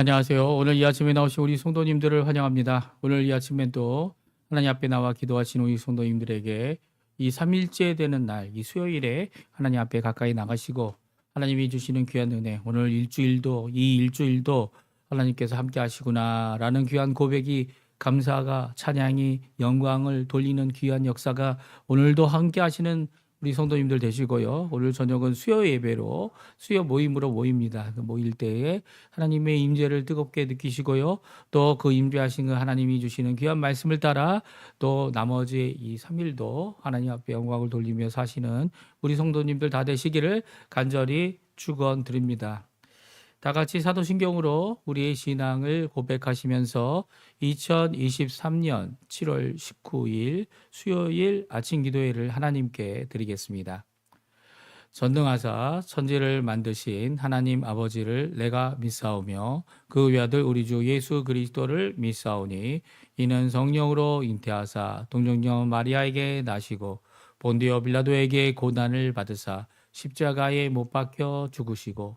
안녕하세요. 오늘 이 아침에 나오신 우리 성도님들을 환영합니다. 오늘 이 아침에도 하나님 앞에 나와 기도하신 우리 성도님들에게 이 3일째 되는 날, 이 수요일에 하나님 앞에 가까이 나가시고 하나님이 주시는 귀한 은혜, 오늘 일주일도, 이 일주일도 하나님께서 함께 하시구나라는 귀한 고백이 감사가, 찬양이, 영광을 돌리는 귀한 역사가 오늘도 함께 하시는 우리 성도님들 되시고요. 오늘 저녁은 수요 예배로 수요 모임으로 모입니다. 그 모일 때에 하나님의 임재를 뜨겁게 느끼시고요. 또 그 임재하신 그 하나님이 주시는 귀한 말씀을 따라 또 나머지 이 3일도 하나님 앞에 영광을 돌리며 사시는 우리 성도님들 다 되시기를 간절히 축원드립니다. 다 같이 사도신경으로 우리의 신앙을 고백하시면서 2023년 7월 19일 수요일 아침 기도회를 하나님께 드리겠습니다. 전능하사 천지를 만드신 하나님 아버지를 내가 믿사오며 그 외아들 우리 주 예수 그리스도를 믿사오니 이는 성령으로 잉태하사 동정녀 마리아에게 나시고 본디오 빌라도에게 고난을 받으사 십자가에 못 박혀 죽으시고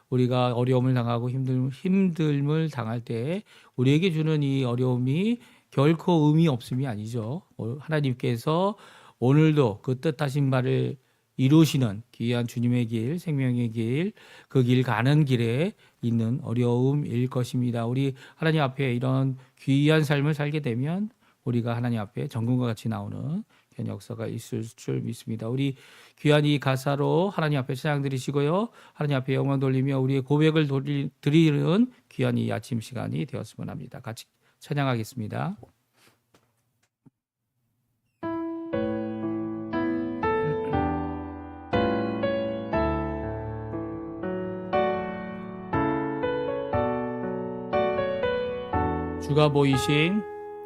우리가 어려움을 당하고 힘들, 힘듦을 당할 때 우리에게 주는 이 어려움이 결코 의미 없음이 아니죠. 어, 하나님께서 오늘도 그 뜻하신 바를 이루시는 귀한 주님의 길, 생명의 길, 그 길 가는 길에 있는 어려움일 것입니다. 우리 하나님 앞에 이런 귀한 삶을 살게 되면 우리가 하나님 앞에 정금과 같이 나오는 그런 역사가 있을 줄 믿습니다. 우리 귀한 이 가사로 하나님 앞에 찬양 드리시고요. 하나님 앞에 영광 돌리며 우리의 고백을 드리는 귀한 이 아침 시간이 되었으면 합니다. 같이 찬양하겠습니다. 주가 보이신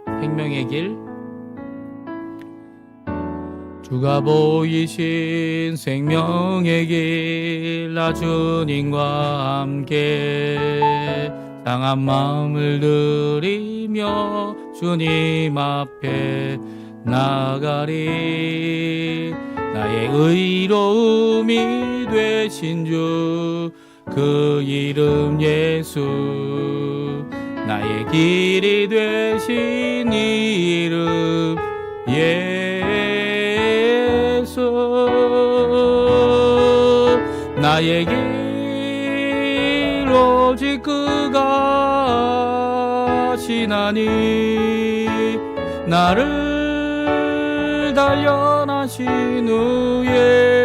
생명의 길 주가 보이신 생명의 길 나 주님과 함께 상한 마음을 들이며 주님 앞에 나가리. 나의 의로움이 되신 주 그 이름 예수. 나의 길이 되신 이름 예수 길 오직 그가 시나니 나를 단련하신 후에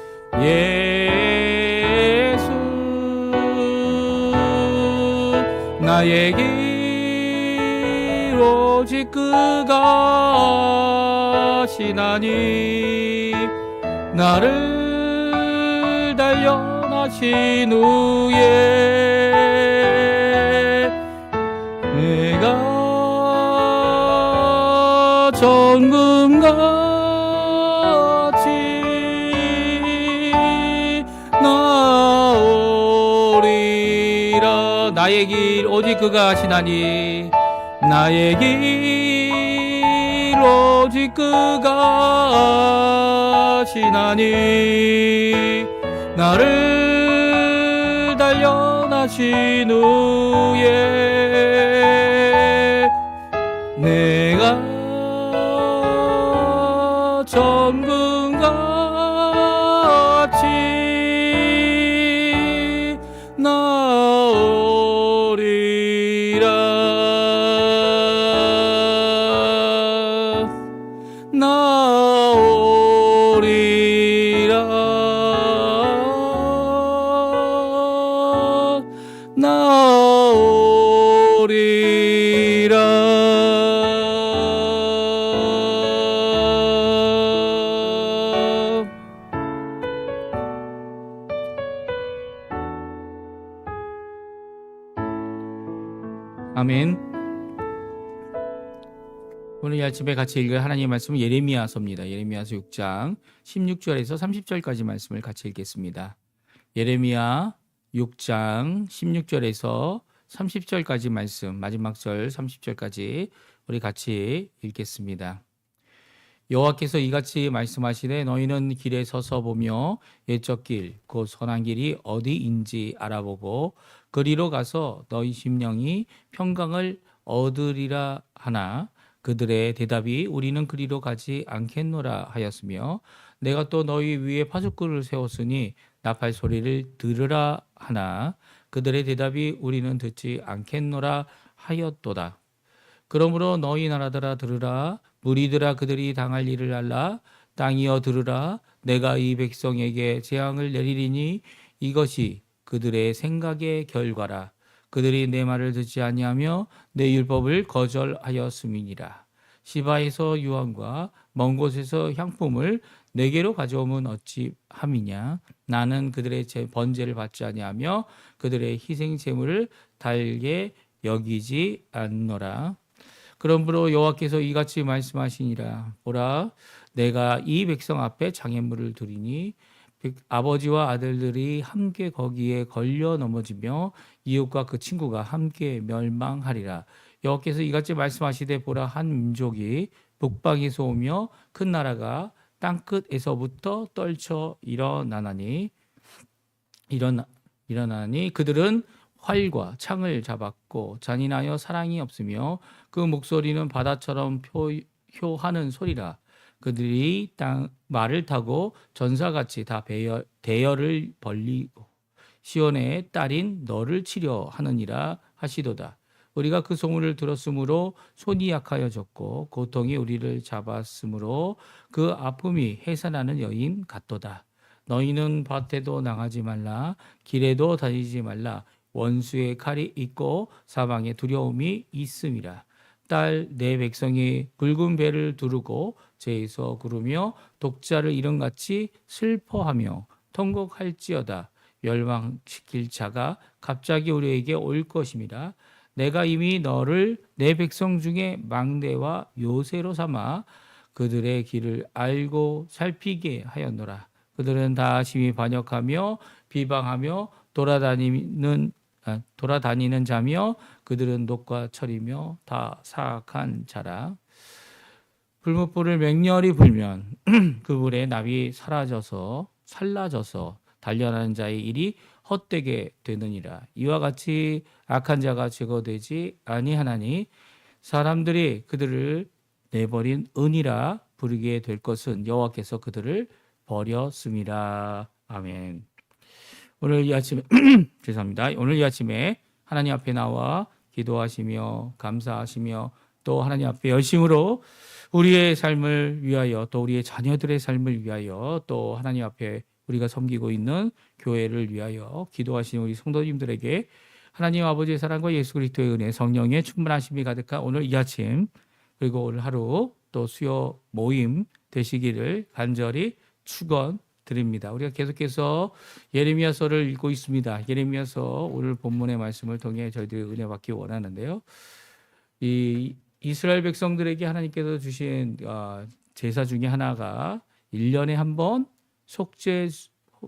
예수 나의 길 오직 그가 시나니 나를 단련하신 후에 내가 정금같 나의 길 오직 그가 하시나니 나의 길 오직 그가 하시나니 나를 달려나 충만하신 후에 나오리라 아멘. 오늘 이 아침에 같이 읽을 하나님의 말씀은 예레미야서입니다. 예레미야서 6장 16절에서 30절까지 말씀을 같이 읽겠습니다. 예레미야 6장 16절에서 30절까지 말씀, 마지막 절 30절까지 우리 같이 읽겠습니다. 여호와께서 이같이 말씀하시되 너희는 길에 서서 보며 옛적 길곧 선한 길이 어디인지 알아보고 그리로 가서 너희 심령이 평강을 얻으리라 하나 그들의 대답이 우리는 그리로 가지 않겠노라 하였으며 내가 또 너희 위에 파수꾼을 세웠으니 나팔 소리를 들으라 하나. 그들의 대답이 우리는 듣지 않겠노라 하였도다. 그러므로 너희 나라들아 들으라. 무리들아 그들이 당할 일을 알라. 땅이여 들으라. 내가 이 백성에게 재앙을 내리리니 이것이 그들의 생각의 결과라. 그들이 내 말을 듣지 아니하며 내 율법을 거절하였음이니라. 시바에서 유황과 먼 곳에서 향품을 내게로 가져오면 어찌 함이냐? 나는 그들의 제 번제를 받지 아니하며 그들의 희생 제물을 달게 여기지 않노라. 그러므로 여호와께서 이같이 말씀하시니라. 보라 내가 이 백성 앞에 장애물을 두리니 백- 아버지와 아들들이 함께 거기에 걸려 넘어지며 이웃과 그 친구가 함께 멸망하리라. 여호와께서 이같이 말씀하시되 보라 한 민족이 북방에서 오며 큰 나라가 땅 끝에서부터 떨쳐 일어나나니 일어나 일어나니 그들은 활과 창을 잡았고 잔인하여 사랑이 없으며 그 목소리는 바다처럼 표효하는 소리라. 그들이 땅 말을 타고 전사같이 다 배열, 대열을 벌리고 시온의 딸인 너를 치려 하느니라 하시도다 우리가 그 소문을 들었으므로 손이 약하여졌고 고통이 우리를 잡았으므로 그 아픔이 해산하는 여인 같도다. 너희는 밭에도 나가지 말라 길에도 다니지 말라. 원수의 칼이 있고 사방에 두려움이 있음이라. 딸 내 백성이 굵은 배를 두르고 죄에서 구르며 독자를 이름같이 슬퍼하며 통곡할지어다. 멸망시킬 자가 갑자기 우리에게 올 것임이라 내가 이미 너를 내 백성 중에 망대와 요새로 삼아 그들의 길을 알고 살피게 하였노라. 그들은 다 심히 반역하며 비방하며 돌아다니는 아, 돌아다니는 자며 그들은 녹과 철이며 다 사악한 자라. 불무불을 맹렬히 불면 그 불에 납이 사라져서 살라져서 단련하는 자의 일이 헛되게 되느니라 이와 같이 악한 자가 제거되지 아니하나니 사람들이 그들을 내버린 은이라 부르게 될 것은 여호와께서 그들을 버렸음이라 아멘. 오늘 이 아침에 죄송합니다. 오늘 이 아침에 하나님 앞에 나와 기도하시며 감사하시며 또 하나님 앞에 열심으로 우리의 삶을 위하여 또 우리의 자녀들의 삶을 위하여 또 하나님 앞에 우리가 섬기고 있는 교회를 위하여 기도하시는 우리 성도님들에게 하나님 아버지의 사랑과 예수 그리스도의 은혜 성령의 충만하심이 가득한 오늘 이 아침 그리고 오늘 하루 또 수요 모임 되시기를 간절히 축원 드립니다. 우리가 계속해서 예레미야서를 읽고 있습니다. 예레미야서 오늘 본문의 말씀을 통해 저희들이 은혜 받기 원하는데요. 이 이스라엘 백성들에게 하나님께서 주신 어, 제사 중에 하나가 1년에 한 번 속죄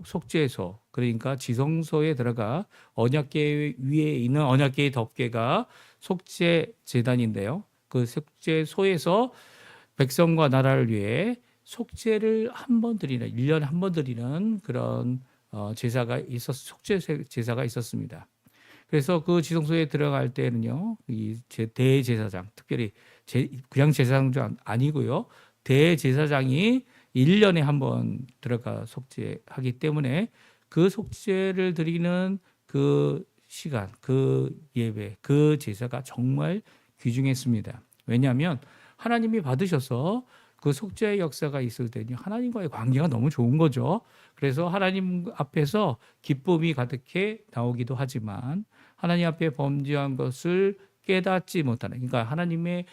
속죄소 그러니까 지성소에 들어가 언약궤 위에 있는 언약궤의 덮개가 속죄 제단인데요. 그 속죄소에서 백성과 나라를 위해 속죄를 한 번 드리는 1년에 한 번 드리는 그런 어, 제사가 있었 속죄 제사가 있었습니다. 그래서 그 지성소에 들어갈 때는요, 이 제- 대제사장, 특별히 제, 그냥 제사장도 안- 아니고요, 대제사장이 1년에 한 번 들어가 속죄하기 때문에 그 속죄를 드리는 그 시간, 그 예배, 그 제사가 정말 귀중했습니다. 왜냐하면 하나님이 받으셔서 그 속죄의 역사가 있을 때는 하나님과의 관계가 너무 좋은 거죠. 그래서 하나님 앞에서 기쁨이 가득해 나오기도 하지만 하나님 앞에 범죄한 것을 깨닫지 못하는 그러니까 하나님의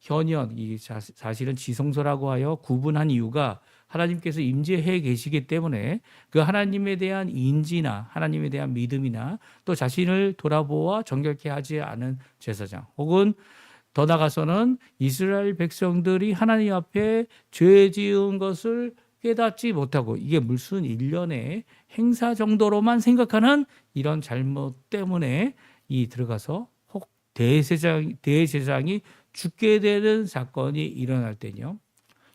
현현 이 자- 사실은 지성소라고 하여 구분한 이유가 하나님께서 임재해 계시기 때문에 그 하나님에 대한 인지나 하나님에 대한 믿음이나 또 자신을 돌아보아 정결케 하지 않은 제사장 혹은 더 나가서는 이스라엘 백성들이 하나님 앞에 죄 지은 것을 깨닫지 못하고 이게 무슨 일련의 행사 정도로만 생각하는 이런 잘못 때문에 이 들어가서 혹 대제사장 대제사장이 죽게 되는 사건이 일어날 때요.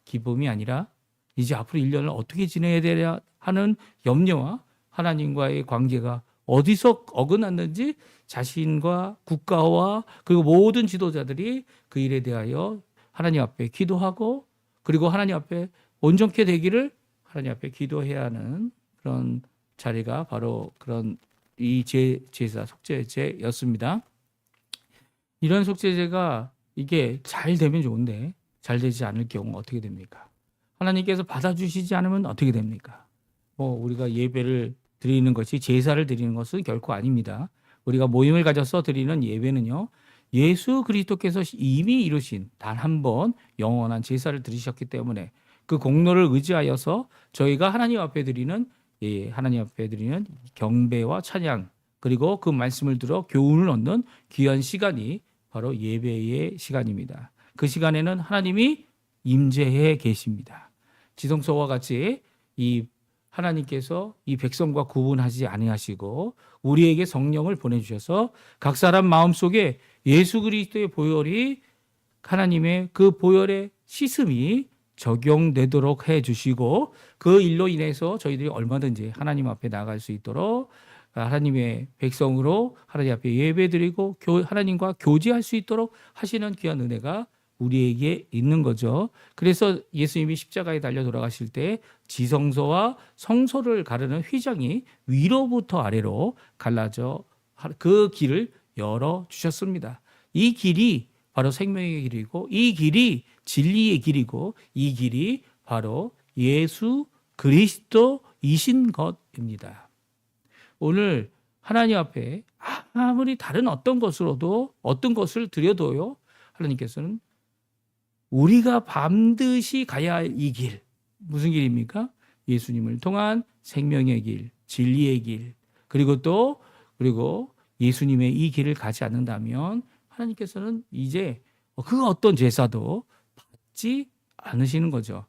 기쁨이 아니라 이제 앞으로 1년을 어떻게 지내야 되냐 하는 염려와 하나님과의 관계가 어디서 어긋났는지 자신과 국가와 그리고 모든 지도자들이 그 일에 대하여 하나님 앞에 기도하고 그리고 하나님 앞에 온전케 되기를 하나님 앞에 기도해야 하는 그런 자리가 바로 그런 이 제, 제사 속죄제였습니다. 이런 속죄제가 이게 잘 되면 좋은데 잘 되지 않을 경우 어떻게 됩니까? 하나님께서 받아주시지 않으면 어떻게 됩니까? 뭐 우리가 예배를 드리는 것이 제사를 드리는 것은 결코 아닙니다. 우리가 모임을 가져서 드리는 예배는요. 예수 그리스도께서 이미 이루신 단 한 번 영원한 제사를 드리셨기 때문에 그 공로를 의지하여서 저희가 하나님 앞에 드리는 예, 하나님 앞에 드리는 경배와 찬양 그리고 그 말씀을 들어 교훈을 얻는 귀한 시간이 바로 예배의 시간입니다. 그 시간에는 하나님이 임재해 계십니다. 지성소와 같이 이 하나님께서 이 백성과 구분하지 아니하시고 우리에게 성령을 보내주셔서 각 사람 마음 속에 예수 그리스도의 보혈이 하나님의 그 보혈의 시슴이 적용되도록 해 주시고 그 일로 인해서 저희들이 얼마든지 하나님 앞에 나갈 수 있도록 하나님의 백성으로 하나님 앞에 예배드리고 교- 하나님과 교제할 수 있도록 하시는 귀한 은혜가 우리에게 있는 거죠. 그래서 예수님이 십자가에 달려 돌아가실 때 지성소와 성소를 가르는 휘장이 위로부터 아래로 갈라져 그 길을 열어 주셨습니다. 이 길이 바로 생명의 길이고 이 길이 진리의 길이고 이 길이 바로 예수 그리스도이신 것입니다. 오늘 하나님 앞에 아무리 다른 어떤 것으로도 어떤 것을 드려도요 하나님께서는 우리가 반드시 가야 할 이 길 무슨 길입니까? 예수님을 통한 생명의 길, 진리의 길 그리고 또 그리고 예수님의 이 길을 가지 않는다면 하나님께서는 이제 그 어떤 제사도 받지 않으시는 거죠.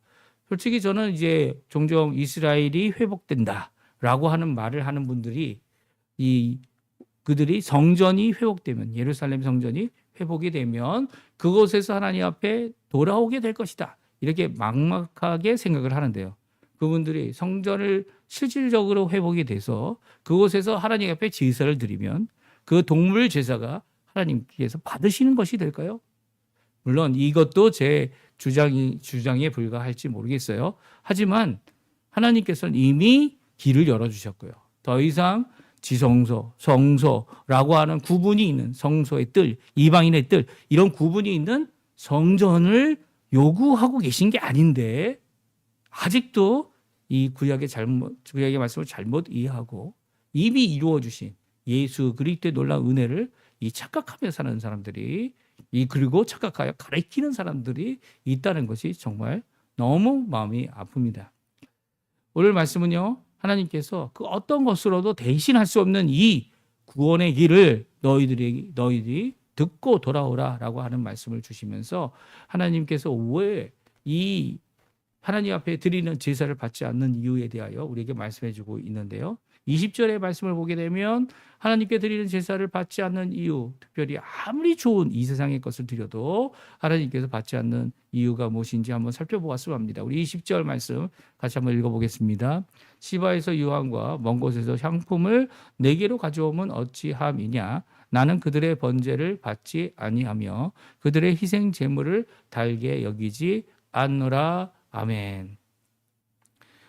솔직히 저는 이제 종종 이스라엘이 회복된다 라고 하는 말을 하는 분들이 이 그들이 성전이 회복되면 예루살렘 성전이 회복이 되면 그곳에서 하나님 앞에 돌아오게 될 것이다. 이렇게 막막하게 생각을 하는데요. 그분들이 성전을 실질적으로 회복이 돼서 그곳에서 하나님 앞에 제사를 드리면 그 동물 제사가 하나님께서 받으시는 것이 될까요? 물론 이것도 제 주장이 주장에 불과할지 모르겠어요. 하지만 하나님께서는 이미 길을 열어 주셨고요. 더 이상 지성소, 성소라고 하는 구분이 있는 성소의 뜰, 이방인의 뜰 이런 구분이 있는 성전을 요구하고 계신 게 아닌데 아직도 이 구약의 잘못 구약의 말씀을 잘못 이해하고 이미 이루어 주신 예수 그리스도의 놀라운 은혜를 이 착각하며 사는 사람들이 이 그리고 착각하여 가리키는 사람들이 있다는 것이 정말 너무 마음이 아픕니다. 오늘 말씀은요. 하나님께서 그 어떤 것으로도 대신할 수 없는 이 구원의 길을 너희들이 너희들이 듣고 돌아오라라고 하는 말씀을 주시면서 하나님께서 왜 이 하나님 앞에 드리는 제사를 받지 않는 이유에 대하여 우리에게 말씀해 주고 있는데요. 20절의 말씀을 보게 되면 하나님께 드리는 제사를 받지 않는 이유, 특별히 아무리 좋은 이 세상의 것을 드려도 하나님께서 받지 않는 이유가 무엇인지 한번 살펴보았으면 합니다. 우리 20절 말씀 같이 한번 읽어보겠습니다. 시바에서 유황과 먼 곳에서 향품을 내게로 가져오면 어찌함이냐? 나는 그들의 번제를 받지 아니하며 그들의 희생 제물을 달게 여기지 않노라. 아멘.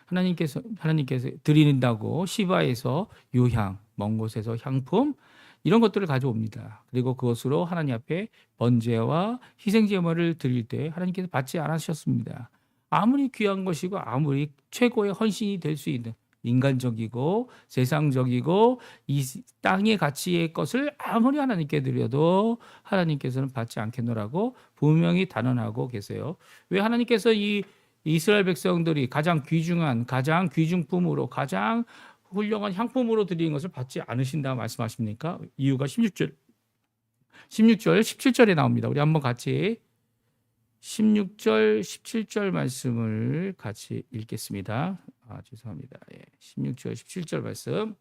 하나님께서 하나님께서 드린다고 시바에서 유향, 먼 곳에서 향품 이런 것들을 가져옵니다. 그리고 그것으로 하나님 앞에 번제와 희생 제물을 드릴 때 하나님께서 받지 않으셨습니다. 아무리 귀한 것이고 아무리 최고의 헌신이 될 수 있는 인간적이고 세상적이고 이 땅의 가치의 것을 아무리 하나님께 드려도 하나님께서는 받지 않겠노라고 분명히 단언하고 계세요. 왜 하나님께서 이 이스라엘 백성들이 가장 귀중한 가장 귀중품으로 가장 훌륭한 향품으로 드리는 것을 받지 않으신다 말씀하십니까? 이유가 16절 16절 17절에 나옵니다. 우리 한번 같이 16절 17절 말씀을 같이 읽겠습니다. 아 죄송합니다. 예, 16절 17절 말씀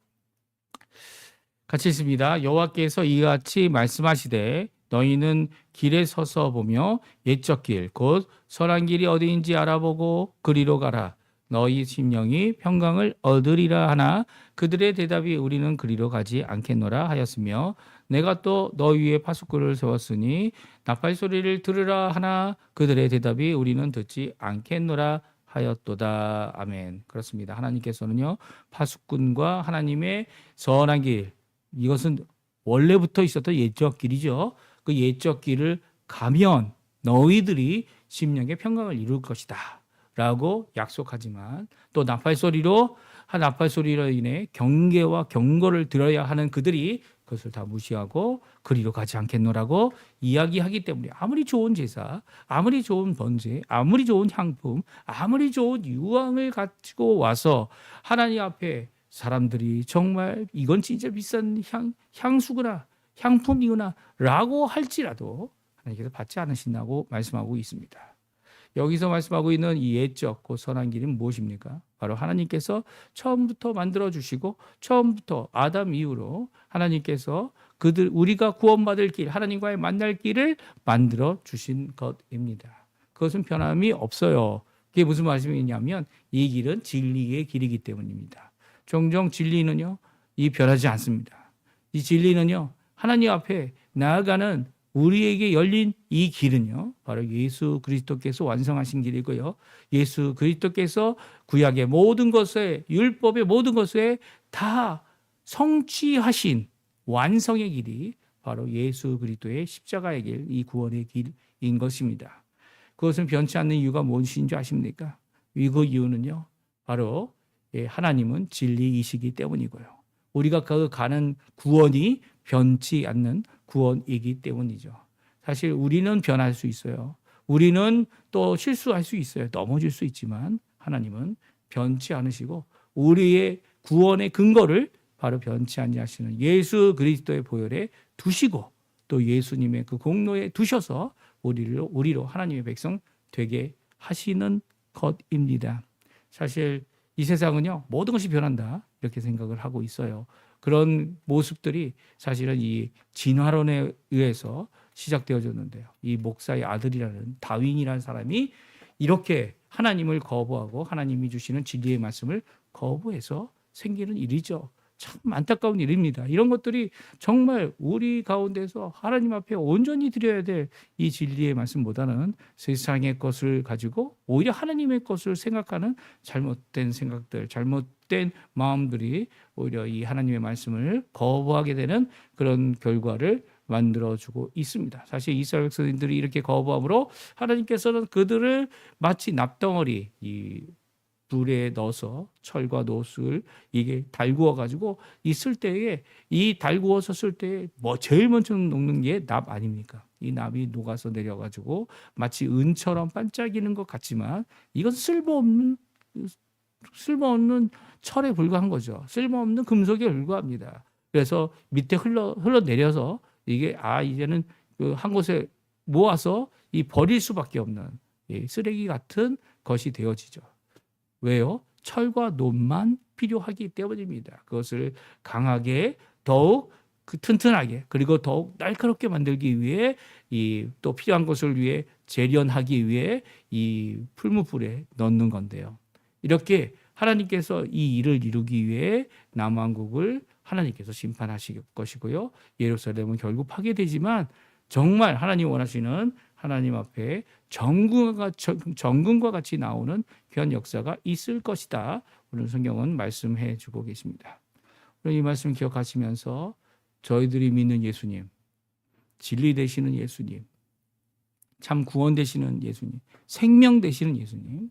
같이 읽습니다. 여호와께서 이같이 말씀하시되 너희는 길에 서서 보며 옛적 길 곧 선한 길이 어디인지 알아보고 그리로 가라. 너희 심령이 평강을 얻으리라 하나 그들의 대답이 우리는 그리로 가지 않겠노라 하였으며 내가 또 너희 위에 파수꾼을 세웠으니 나팔 소리를 들으라 하나 그들의 대답이 우리는 듣지 않겠노라 하였도다. 아멘. 그렇습니다. 하나님께서는요 파수꾼과 하나님의 선한 길 이것은 원래부터 있었던 옛적 길이죠 그 옛적 길을 가면 너희들이 심령의 평강을 이룰 것이다. 라고 약속하지만 또 나팔 소리로 한 나팔 소리로 인해 경계와 경고를 들어야 하는 그들이 그것을 다 무시하고 그리로 가지 않겠노라고 이야기하기 때문에 아무리 좋은 제사, 아무리 좋은 번제, 아무리 좋은 향품, 아무리 좋은 유황을 가지고 와서 하나님 앞에 사람들이 정말 이건 진짜 비싼 향 향수구나 향품이구나 라고 할지라도 하나님께서 받지 않으신다고 말씀하고 있습니다. 여기서 말씀하고 있는 이 옛적 그 선한 길은 무엇입니까? 바로 하나님께서 처음부터 만들어 주시고 처음부터 아담 이후로 하나님께서 그들 우리가 구원받을 길 하나님과의 만날 길을 만들어 주신 것입니다. 그것은 변함이 없어요. 그게 무슨 말씀이냐면 이 길은 진리의 길이기 때문입니다. 종종 진리는요, 이 변하지 않습니다. 이 진리는요, 하나님 앞에 나아가는 우리에게 열린 이 길은요, 바로 예수 그리스도께서 완성하신 길이고요. 예수 그리스도께서 구약의 모든 것에, 율법의 모든 것에 다 성취하신 완성의 길이 바로 예수 그리스도의 십자가의 길, 이 구원의 길인 것입니다. 그것은 변치 않는 이유가 무엇인 줄 아십니까? 그 이유는요, 바로 예, 하나님은 진리이시기 때문이고요. 우리가 그 가는 구원이 변치 않는 구원이기 때문이죠. 사실 우리는 변할 수 있어요. 우리는 또 실수할 수 있어요. 넘어질 수 있지만 하나님은 변치 않으시고 우리의 구원의 근거를 바로 변치 아니하시는 예수 그리스도의 보혈에 두시고 또 예수님의 그 공로에 두셔서 우리로 우리로 하나님의 백성 되게 하시는 것입니다. 사실 이 세상은요 모든 것이 변한다 이렇게 생각을 하고 있어요. 그런 모습들이 사실은 이 진화론에 의해서 시작되어졌는데요. 이 목사의 아들이라는 다윈이라는 사람이 이렇게 하나님을 거부하고 하나님이 주시는 진리의 말씀을 거부해서 생기는 일이죠. 참 안타까운 일입니다. 이런 것들이 정말 우리 가운데서 하나님 앞에 온전히 드려야 될 이 진리의 말씀보다는 세상의 것을 가지고 오히려 하나님의 것을 생각하는 잘못된 생각들, 잘못된 마음들이 오히려 이 하나님의 말씀을 거부하게 되는 그런 결과를 만들어주고 있습니다. 사실 이스라엘 백성들이 이렇게 거부함으로 하나님께서는 그들을 마치 납덩어리 이 불에 넣어서 철과 노스를 이게 달구어 가지고 있을 때에 이 달구어서 쓸때뭐 제일 먼저 녹는 게 납 아닙니까? 이 납이 녹아서 내려 가지고 마치 은처럼 반짝이는 것 같지만 이건 쓸모없는 쓸모없는 철에 불과한 거죠. 쓸모없는 금속에 불과합니다. 그래서 밑에 흘러 흘러 내려서 이게 아 이제는 그 한 곳에 모아서 이 버릴 수밖에 없는 예, 쓰레기 같은 것이 되어지죠. 왜요? 철과 논만 필요하기 때문입니다. 그것을 강하게 더욱 그 튼튼하게 그리고 더욱 날카롭게 만들기 위해 이 또 필요한 것을 위해 재련하기 위해 이 풀무불에 넣는 건데요. 이렇게 하나님께서 이 일을 이루기 위해 남왕국을 하나님께서 심판하실 것이고요. 예루살렘은 결국 파괴되지만 정말 하나님 원하시는 하나님 앞에 정금과, 정금과 같이 나오는 귀한 역사가 있을 것이다. 오늘 성경은 말씀해 주고 계십니다. 이 말씀 기억하시면서 저희들이 믿는 예수님, 진리 되시는 예수님, 참 구원 되시는 예수님, 생명 되시는 예수님,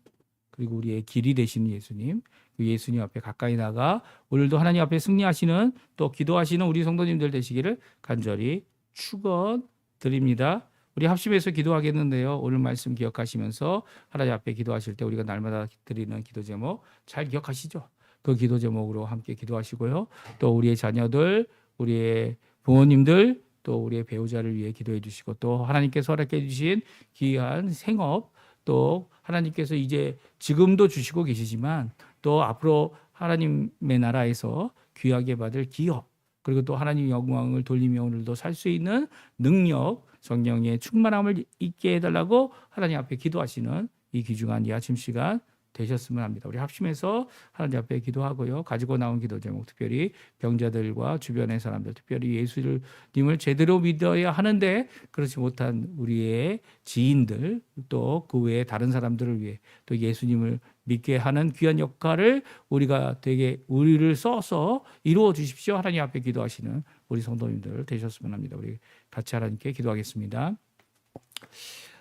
그리고 우리의 길이 되시는 예수님, 그 예수님 앞에 가까이 나가 오늘도 하나님 앞에 승리하시는 또 기도하시는 우리 성도님들 되시기를 간절히 축원 드립니다. 우리 합심해서 기도하겠는데요. 오늘 말씀 기억하시면서 하나님 앞에 기도하실 때 우리가 날마다 드리는 기도 제목 잘 기억하시죠? 그 기도 제목으로 함께 기도하시고요. 또 우리의 자녀들, 우리의 부모님들, 또 우리의 배우자를 위해 기도해 주시고 또 하나님께서 허락해 주신 귀한 생업 또 하나님께서 이제 지금도 주시고 계시지만 또 앞으로 하나님의 나라에서 귀하게 받을 기업 그리고 또 하나님 영광을 돌리며 오늘도 살 수 있는 능력 성령의 충만함을 있게 해달라고 하나님 앞에 기도하시는 이 귀중한 이 아침 시간 되셨으면 합니다. 우리 합심해서 하나님 앞에 기도하고요. 가지고 나온 기도 제목 특별히 병자들과 주변의 사람들 특별히 예수님을 제대로 믿어야 하는데 그렇지 못한 우리의 지인들 또 그 외에 다른 사람들을 위해 또 예수님을 믿게 하는 귀한 역할을 우리가 되게 우리를 써서 이루어 주십시오. 하나님 앞에 기도하시는 우리 성도님들 되셨으면 합니다. 우리 같이 하나님께 기도하겠습니다.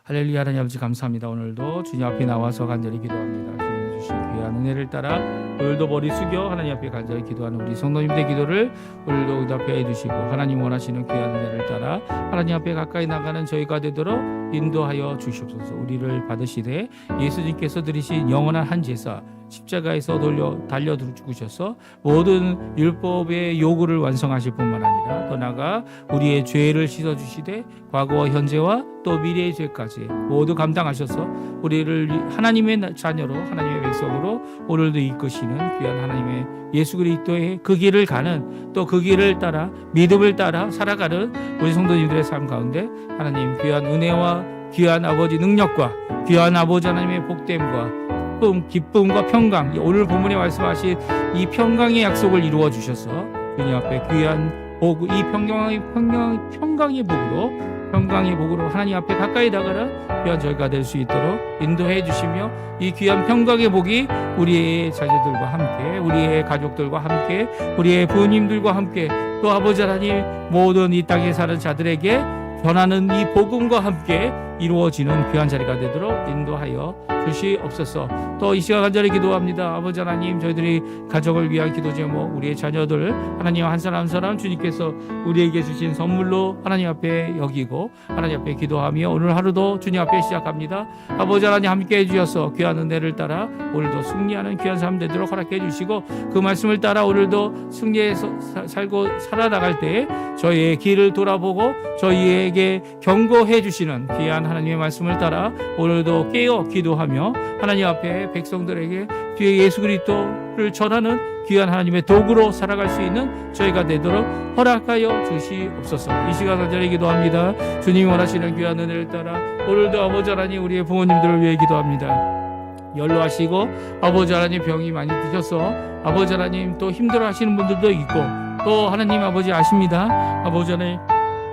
할렐루야 하나님 아버지 감사합니다. 오늘도 주님 앞에 나와서 간절히 기도합니다. 주님 주신 귀한 은혜를 따라 오늘도 머리 숙여 하나님 앞에 간절히 기도하는 우리 성도님들의 기도를 오늘도 응답해 해주시고 하나님 원하시는 귀한 은혜를 따라 하나님 앞에 가까이 나가는 저희가 되도록 인도하여 주시옵소서. 우리를 받으시되 예수님께서 드리신 영원한 한 제사 십자가에서 돌려 달려 죽으셔서 모든 율법의 요구를 완성하실 뿐만 아니라 더 나아가 우리의 죄를 씻어 주시되 과거와 현재와 또 미래의 죄까지 모두 감당하셔서 우리를 하나님의 자녀로 하나님의 백성으로 오늘도 이끄시는 귀한 하나님의 예수 그리스도의 그 길을 가는 또 그 길을 따라 믿음을 따라 살아가는 우리 성도님들의 삶 가운데 하나님 귀한 은혜와 귀한 아버지 능력과 귀한 아버지 하나님의 복됨과 기쁨, 기쁨과 평강. 오늘 본문에 말씀하신 이 평강의 약속을 이루어 주셔서 주님 앞에 귀한 복, 이 평강의 평강, 평강의 복으로 평강의 복으로 하나님 앞에 가까이 다가라 귀한 저희가 될 수 있도록 인도해 주시며 이 귀한 평강의 복이 우리의 자녀들과 함께 우리의 가족들과 함께 우리의 부모님들과 함께 또 아버지 하나님 모든 이 땅에 사는 자들에게 변하는 이 복음과 함께 이루어지는 귀한 자리가 되도록 인도하여 주시옵소서. 또 이 시간 간절히 기도합니다. 아버지 하나님, 저희들이 가족을 위한 기도 제목, 우리의 자녀들 하나님 한 사람 한 사람 주님께서 우리에게 주신 선물로 하나님 앞에 여기고 하나님 앞에 기도하며 오늘 하루도 주님 앞에 시작합니다. 아버지 하나님 함께 해주셔서 귀한 은혜를 따라 오늘도 승리하는 귀한 삶 되도록 허락해 주시고 그 말씀을 따라 오늘도 승리해서 살고 살아나갈 때 저희의 길을 돌아보고 저희에게 경고해 주시는 귀한 하나님의 말씀을 따라 오늘도 깨어 기도하며 하나님 앞에 백성들에게 뒤에 예수 그리스도를 전하는 귀한 하나님의 도구로 살아갈 수 있는 저희가 되도록 허락하여 주시옵소서. 이 시간 간절히 기도합니다. 주님 원하시는 귀한 은혜를 따라 오늘도 아버지 하나님 우리의 부모님들을 위해 기도합니다. 연로하시고 아버지 하나님 병이 많이 드셔서 아버지 하나님 또 힘들어 하시는 분들도 있고 또 하나님 아버지 아십니다. 아버지 하나님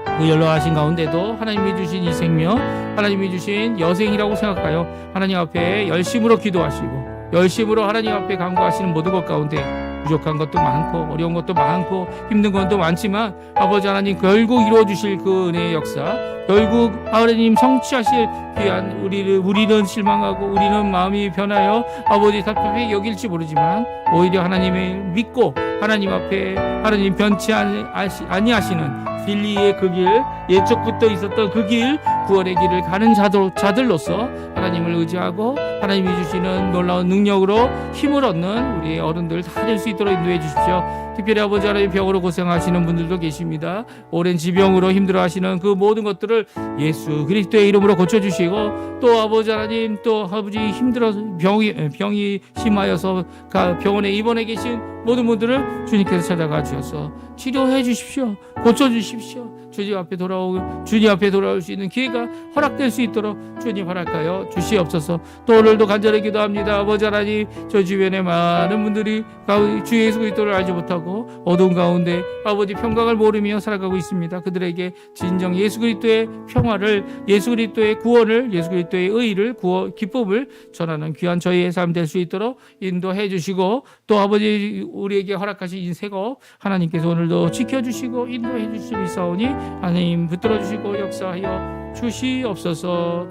그 연로하신 가운데도 하나님이 주신 이 생명, 하나님이 주신 여생이라고 생각하여 하나님 앞에 열심으로 기도하시고 열심으로 하나님 앞에 간구하시는 모든 것 가운데 부족한 것도 많고 어려운 것도 많고 힘든 것도 많지만 아버지 하나님 결국 이루어 주실 그 은혜의 역사 결국 하나님 성취하실 귀한 우리를 우리는 실망하고 우리는 마음이 변하여 아버지 답답해 여길지 모르지만 오히려 하나님을 믿고 하나님 앞에 하나님 변치 아니하시는 진리의 그 길, 예적부터 있었던 그 길, 구원의 길을 가는 자들, 자들로서 하나님을 의지하고 하나님이 주시는 놀라운 능력으로 힘을 얻는 우리 어른들 다 될 수 있도록 인도해 주십시오. 특별히 아버지 하나님 병으로 고생하시는 분들도 계십니다. 오랜 지병으로 힘들어하시는 그 모든 것들을 예수 그리스도의 이름으로 고쳐주시고 또 아버지 하나님 또 아버지 힘들어 병이 병이 심하여서 가- 병원에 입원해 계신 모든 분들을 주님께서 찾아가 주셔서 치료해 주십시오. 고쳐 주십시오. 주님 앞에 돌아오 주님 앞에 돌아올 수 있는 기회가 허락될 수 있도록 주님 허락하여 주시옵소서. 또 오늘도 간절히 기도합니다. 아버지 하나님 저 주변에 많은 분들이 주 예수 그리스도를 알지 못하고 어두운 가운데 아버지 평강을 모르며 살아가고 있습니다. 그들에게 진정 예수 그리스도의 평화를 예수 그리스도의 구원을 예수 그리스도의 의를 구원 기쁨을 전하는 귀한 저희의 삶 될 수 있도록 인도해 주시고 또 아버지 우리에게 허락하신 인생업 하나님께서 오늘도 지켜 주시고 인도해 주시리사오니 하나님 붙들어 주시고 역사하여 주시옵소서.